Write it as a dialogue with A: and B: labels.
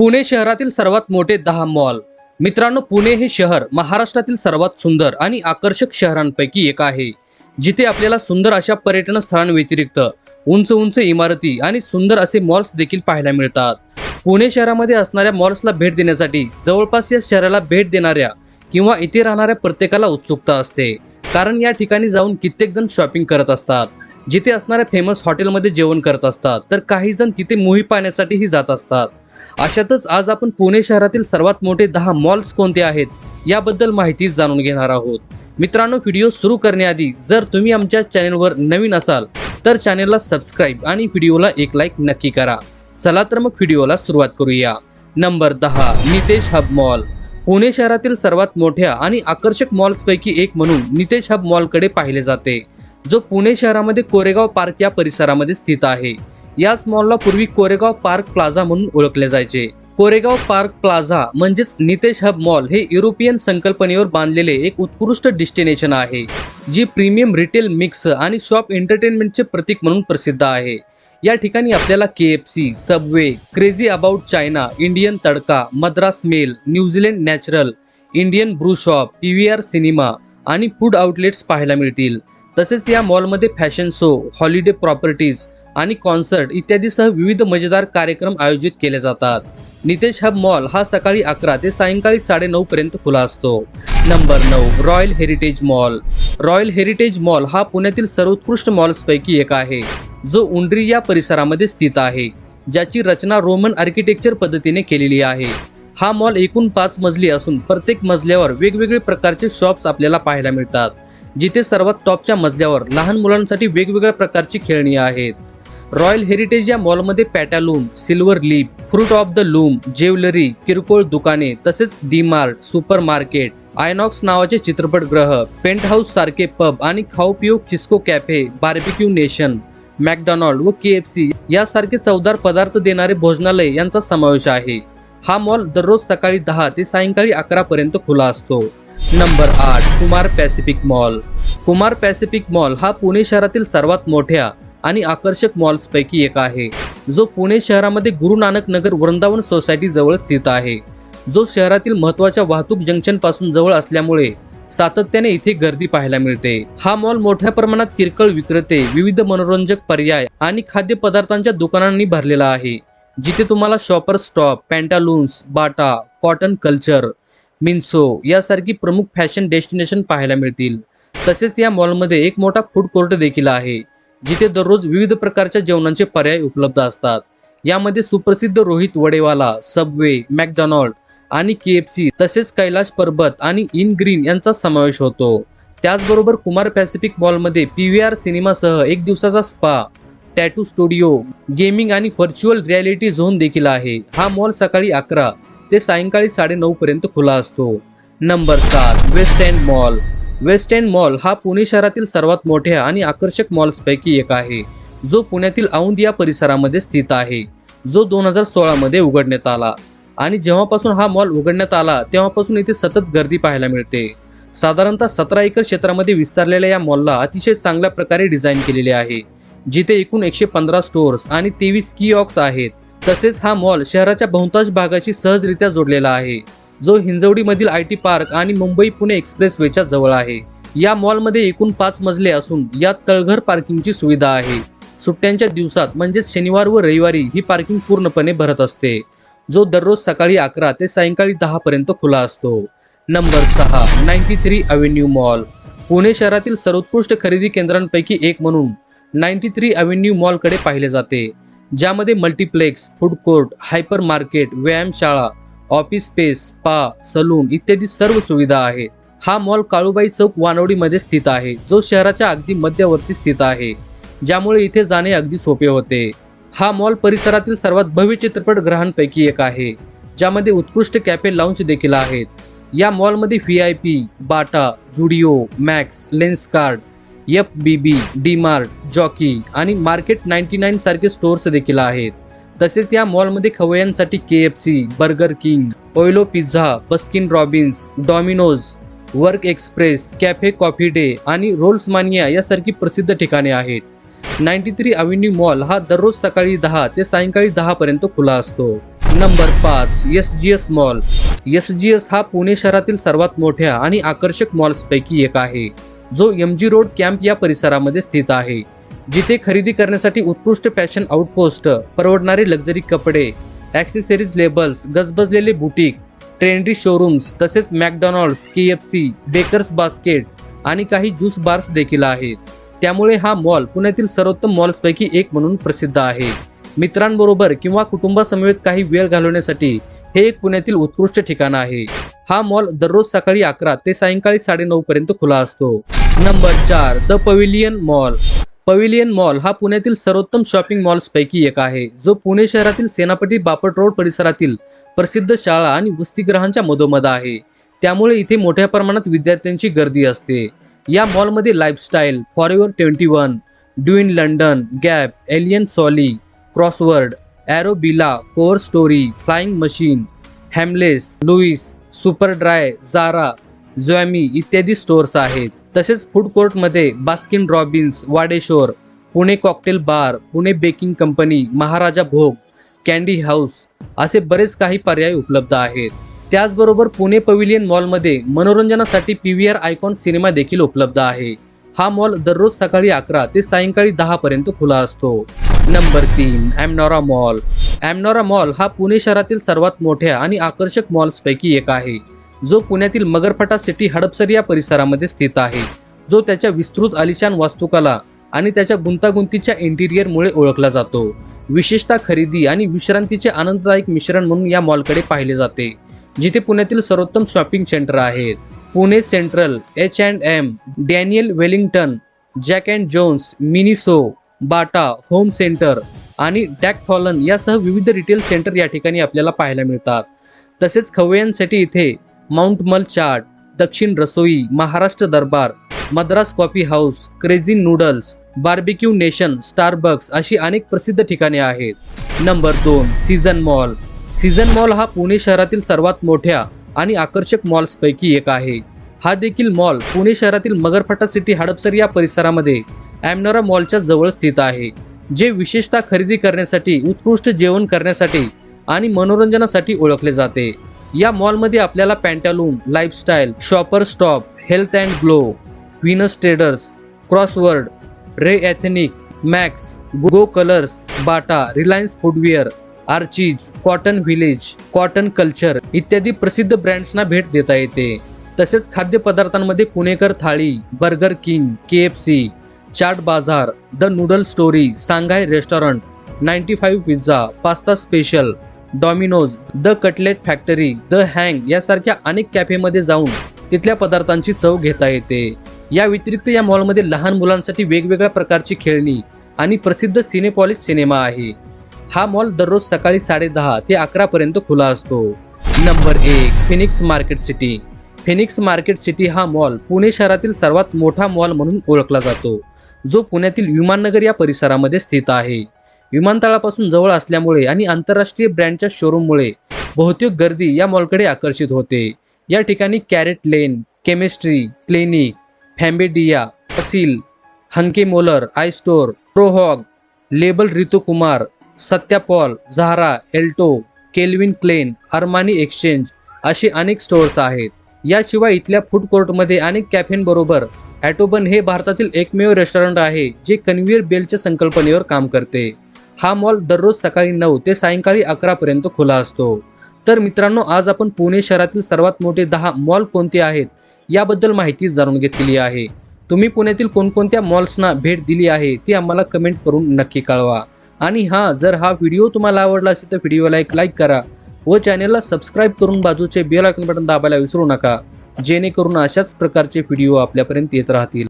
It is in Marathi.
A: पुणे शहरातील सर्वात मोठे दहा मॉल. मित्रांनो पुणे हे शहर महाराष्ट्रातील सर्वात सुंदर आणि आकर्षक शहरांपैकी एक आहे. जिथे आपल्याला सुंदर अशा पर्यटन स्थळांव्यतिरिक्त उंच उंच इमारती आणि सुंदर असे मॉल्स देखील पाहायला मिळतात. पुणे शहरामध्ये असणाऱ्या मॉल्सला भेट देण्यासाठी जवळपास या शहराला भेट देणाऱ्या किंवा इथे राहणाऱ्या प्रत्येकाला उत्सुकता असते. कारण या ठिकाणी जाऊन कित्येक जण शॉपिंग करत असतात. जिथे असणाऱ्या फेमस हॉटेलमध्ये जेवण करत असतात. तर काही जण तिथे मोही पाहण्यासाठीही जात असतात. अशातच आज आपण पुणे शहरातील सर्वात मोठे दहा मॉल्स कोणते आहेत याबद्दल माहिती जाणून घेणार आहोत. मित्रांनो व्हिडिओ सुरू करण्याआधी जर तुम्ही आमच्या चॅनेलवर नवीन असाल तर चॅनेलला सबस्क्राईब आणि व्हिडिओला एक लाईक नक्की करा. चला तर मग व्हिडिओला सुरुवात करूया. नंबर दहा नितेश हब मॉल पुणे शहरातील सर्वात मोठ्या आणि आकर्षक मॉल्सपैकी एक म्हणून नितेश हब मॉलकडे पाहिले जाते जो पुणे शहरामध्ये कोरेगाव पार्क या परिसरामध्ये स्थित आहे. याच मॉलला पूर्वी कोरेगाव पार्क प्लाझा म्हणून ओळखले जायचे. कोरेगाव पार्क प्लाझा म्हणजेच नितेश हब मॉल हे युरोपियन संकल्पनेवर बांधलेले एक उत्कृष्ट डेस्टिनेशन आहे जी प्रीमियम रिटेल मिक्स आणि शॉप एंटरटेनमेंटचे प्रतीक म्हणून प्रसिद्ध आहे. या ठिकाणी आपल्याला K F C Subway crazy about China Indian tadka Madras mail New Zealand natural Indian brew shop P V R cinema आणि फूड आउटलेट्स पाहायला मिळतील. तसेच या मॉलमध्ये फॅशन शो हॉलिडे प्रॉपर्टीज आणि कॉन्सर्ट इत्यादीसह विविध मजेदार कार्यक्रम आयोजित केले जातात. नितेश हब मॉल हा सकाळी अकरा ते सायंकाळी साडेनऊ पर्यंत खुला असतो. नंबर नऊ royal heritage mall. Royal heritage mall हा पुण्यातील सर्वोत्कृष्ट मॉल्सपैकी एक आहे. जो उंड्री या परिसरामध्ये स्थित आहे ज्याची रचना रोमन आर्किटेक्चर पद्धतीने केलेली आहे. हा मॉल एकूण पाच मजली असून प्रत्येक मजल्यावर वेगवेगळे प्रकारचे शॉप्स आपल्याला पाहायला मिळतात जिथे सर्वात टॉपच्या मजल्यावर लहान मुलांसाठी वेगवेगळ्या प्रकारची खेळणी आहेत. रॉयल हेरिटेज या मॉलमध्ये Pantaloons Silver Leap Fruit of the Loom jewellery किरकोळ दुकाने तसेच D mart super market Inox नावाचे चित्रपटगृह पेंट हाऊस सारखे पब आणि खाऊ पिऊ kiosk cafe Barbeque Nation McDonald व के एफ सी यासारखे चवदार पदार्थ देणारे भोजनालय यांचा समावेश आहे. हा मॉल दररोज सकाळी दहा ते सायंकाळी अकरा पर्यंत खुला असतो. नंबर आठ Kumar Pacific mall. Kumar Pacific mall हा पुणे शहरातील सर्वात मोठ्या आणि आकर्षक मॉल्सपैकी एक आहे. जो पुणे शहरामध्ये गुरु नानक नगर वृंदावन सोसायटी जवळ स्थित आहे. जो शहरातील महत्त्वाच्या वाहतूक जंक्शनपासून जवळ असल्यामुळे सातत्याने इथे गर्दी पाहायला मिळते. हा मॉल मोठ्या प्रमाणात किरकोळ विक्रेते विविध मनोरंजक पर्याय आणि खाद्यपदार्थांच्या दुकानांनी भरलेला आहे. जिथे तुम्हाला shopper stop Pantaloons Bata cotton culture Miniso यासारखी प्रमुख फॅशन डेस्टिनेशन पाहायला मिळतील. तसेच या मॉलमध्ये एक मोठा फूड कोर्ट देखील आहे. जिथे दररोज विविध प्रकारच्या जेवणांचे पर्याय उपलब्ध असतात. यामध्ये सुप्रसिद्ध रोहित वडेवाला सबवे मॅकडॉनल्ड आणि के एफ सी तसेच कैलाश पर्वत आणि इन ग्रीन यांचा समावेश होतो. त्याचबरोबर कुमार पॅसिफिक मॉलमध्ये पी व्ही आर सिनेमासह एक दिवसाचा स्पा टॅटू स्टुडिओ गेमिंग आणि व्हर्च्युअल रियालिटी झोन देखील आहे. हा मॉल सकाळी अकरा ते सायंकाळी साडेनऊ पर्यंत खुला असतो. नंबर सात west end mall. West end mall हा पुणे शहरातील सर्वात मोठ्या आणि आकर्षक मॉल्सपैकी एक आहे. जो पुण्यातील औंद या परिसरामध्ये स्थित आहे. जो दोन हजार सोळामध्ये उघडण्यात आला. आणि जेव्हापासून हा मॉल उघडण्यात आला तेव्हापासून इथे सतत गर्दी पाहायला मिळते. साधारणतः सतरा एकर क्षेत्रामध्ये विस्तारलेल्या या मॉलला अतिशय चांगल्या प्रकारे डिझाईन केलेले आहे. जिथे एकूण एकशे पंधरा स्टोअर्स आणि तेवीस किऑक्स आहेत. तसेच हा मॉल शहराच्या बहुतांश भागाशी सहजरित्या जोडलेला आहे. जो हिंजवडीमधील आय टी पार्क आणि मुंबई पुणे एक्सप्रेसवेच्या जवळ आहे. या मॉलमध्ये एकूण पाच मजले असून यात तळघर पार्किंगची सुविधा आहे. सुट्ट्यांच्या दिवसात म्हणजेच शनिवार व रविवारी ही पार्किंग पूर्णपणे भरत असते. जो दररोज सकाळी अकरा ते सायंकाळी दहा पर्यंत खुला असतो. नंबर सहा ninety three avenue mall. Pune शहरातील सर्वोत्कृष्ट खरेदी केंद्रांपैकी एक म्हणून नाईन्टी थ्री अव्हेन्यू मॉलकडे पाहिले जाते. ज्यामध्ये multiplex food court hyper market व्यायामशाळा ऑफिस स्पेस स्पा सलून इत्यादी सर्व सुविधा आहेत. हा मॉल काळूबाई चौक वानवडीमध्ये स्थित आहे. जो शहराच्या अगदी मध्यवर्ती स्थित आहे ज्यामुळे इथे जाणे अगदी सोपे होते. हा मॉल परिसरातील सर्वात भव्य चित्रपटगृहांपैकी एक आहे ज्यामध्ये उत्कृष्ट कॅफे लाऊंज देखील आहेत. या मॉलमध्ये V I P Bata Zudio Max Lenskart F B B D Mart Jockey आणि मार्केट नाईन्टी नाईन सारखे स्टोअर्स देखील आहेत. तसेच या मॉलमध्ये खवय्यांसाठी K F C Burger King Oyalo pizza Baskin Robbins Domino's Wok Express cafe coffee day आणि रोल्स मानिया यासारखी प्रसिद्ध ठिकाणे आहेत. नाईन्टी थ्री अव्हेन्यू मॉल हा दररोज सकाळी दहा ते सायंकाळी दहा पर्यंत खुला असतो. नंबर पाच S G S mall. S G S हा पुणे शहरातील सर्वात मोठ्या आणि आकर्षक मॉल्सपैकी एक आहे जो एम जी रोड कॅम्प या परिसरामध्ये स्थित आहे. जिथे खरेदी करण्यासाठी उत्कृष्ट फॅशन आउटपोस्ट परवडणारे लक्झरी कपडे ॲक्सेसरीज लेबल्स गजबजलेले बुटीक ट्रेंडी शोरूम्स तसेच McDonald's K F C bakers basket आणि काही ज्यूस बार्स देखील आहेत. त्यामुळे हा मॉल पुण्यातील सर्वोत्तम मॉल्सपैकी एक म्हणून प्रसिद्ध आहे. मित्रांबरोबर किंवा कुटुंबासमवेत काही वेळ घालवण्यासाठी हे एक पुण्यातील उत्कृष्ट ठिकाण आहे. हा मॉल दररोज सकाळी अकरा ते सायंकाळी साडेनऊ पर्यंत खुला असतो. नंबर चार the pavilion mall pavilion mall हा पुण्यातील सर्वोत्तम शॉपिंग मॉल्सपैकी एक आहे. जो पुणे शहरातील सेनापती बापट रोड परिसरातील प्रसिद्ध शाळा आणि वसतिगृहांच्या मधोमध आहे. त्यामुळे इथे मोठ्या प्रमाणात विद्यार्थ्यांची गर्दी असते. या मॉलमध्ये lifestyle forever twenty one Dune London Gap Allen Solly crossword ॲरोबिला core story flying machine Hamleys Louis super dry Zara ज्वॅमी इत्यादी स्टोअर्स आहेत. तसेच food कोर्टमध्ये Baskin Robbins Wadeshwar Pune cocktail bar Pune baking company Maharaja Bhog candy house असे बरेच काही पर्याय उपलब्ध आहेत. त्याचबरोबर पुणे पविलियन मॉलमध्ये मनोरंजनासाठी P V R icon cinema देखील उपलब्ध आहे. हा मॉल दररोज सकाळी अकरा ते सायंकाळी दहा पर्यंत खुला असतो. नंबर तीन ॲमनॉरा मॉल ॲमनॉरा मॉल हा पुणे शहरातील सर्वात मोठ्या आणि आकर्षक मॉल्सपैकी एक आहे. जो पुण्यातील मगरफटा सिटी हडपसर या परिसरामध्ये स्थित आहे. जो त्याच्या विस्तृत आलिशान वास्तुकला आणि त्याच्या गुंतागुंतीच्या इंटिरियरमुळे ओळखला जातो. विशेषतः खरेदी आणि विश्रांतीचे आनंददायक मिश्रण म्हणून या मॉलकडे पाहिले जाते जिथे पुण्यातील सर्वोत्तम शॉपिंग सेंटर आहेत. Pune central H and M Daniel Wellington Jack and Jones Miniso Bata home centre आणि डॅकथॉलन यासह विविध रिटेल सेंटर या ठिकाणी आपल्याला पाहायला मिळतात. तसेच खवय्यांसाठी इथे माउंट मल chaat Dakshin Rasoi Maharashtra Darbar Madras coffee house crazy noodles barbeque nation Starbucks अशी अनेक प्रसिद्ध ठिकाणे आहेत. नंबर दोन सीझन मॉल सीझन मॉल हा पुणे शहरातील सर्वात मोठ्या आणि आकर्षक मॉल्सपैकी एक आहे. हा देखील मॉल पुणे शहरातील मगरफटा सिटी हडपसर या परिसरामध्ये ॲमनोरा मॉलच्या जवळ स्थित आहे जे विशेषतः खरेदी करण्यासाठी उत्कृष्ट जेवण करण्यासाठी आणि मनोरंजनासाठी ओळखले जाते. या मॉलमध्ये आपल्याला Pantaloon lifestyle shopper stop health and glow Venus traders crossword ray ethnic Max Go Colors Bata Reliance footwear Archies cotton village cotton culture इत्यादी प्रसिद्ध ब्रँड्सना भेट देता येते. तसेच खाद्यपदार्थांमध्ये Punekar thali burger king K F C chaat bazaar the noodle story Shanghai restaurant ninety five pizza pasta special Domino's the cutlet factory the hang यासारख्या अनेक कॅफेमध्ये जाऊन तिथल्या पदार्थांची चव घेता येते. या व्यतिरिक्त या मॉलमध्ये लहान मुलांसाठी वेगवेगळ्या प्रकारची खेळणी आणि प्रसिद्ध सिनेपॉलिस सिनेमा आहे. हा मॉल दररोज सकाळी साडेदहा ते अकरा पर्यंत खुला असतो. नंबर एक Phoenix market city. Phoenix market city हा मॉल पुणे शहरातील सर्वात मोठा मॉल म्हणून ओळखला जातो जो पुण्यातील विमाननगर या परिसरामध्ये स्थित आहे. विमानतळापासून जवळ असल्यामुळे आणि आंतरराष्ट्रीय ब्रँडच्या शोरूममुळे बहुतेक गर्दी या मॉलकडे आकर्षित होते. या ठिकाणी carat lane chemistry clinic Fabindia Aseel Hunkemoller I store प्रोहॉग label Ritu Kumar Satya Paul Zara Aldo Calvin Klein Armani Exchange असे अनेक स्टोअर्स आहेत. याशिवाय इथल्या फूड कोर्टमध्ये अनेक कॅफेंबरोबर ॲटोबन हे भारतातील एकमेव रेस्टॉरंट आहे जे कन्व्हिअर बेल्टच्या संकल्पनेवर काम करते. हा मॉल दररोज सकाळी नऊ ते सायंकाळी अकरापर्यंत खुला असतो. तर मित्रांनो आज आपण पुणे शहरातील सर्वात मोठे दहा मॉल कोणते आहेत याबद्दल माहिती जाणून घेतलेली आहे. तुम्ही पुण्यातील कोणकोणत्या मॉल्सना भेट दिली आहे ती आम्हाला कमेंट करून नक्की कळवा. आणि हां जर हा व्हिडिओ तुम्हाला आवडला असेल तर व्हिडिओला एक लाईक करा व चॅनेलला सबस्क्राईब करून बाजूचे बेल आयकॉन बटन दाबायला विसरू नका. जेणेकरून अशाच प्रकारचे व्हिडिओ आपल्यापर्यंत येत राहतील.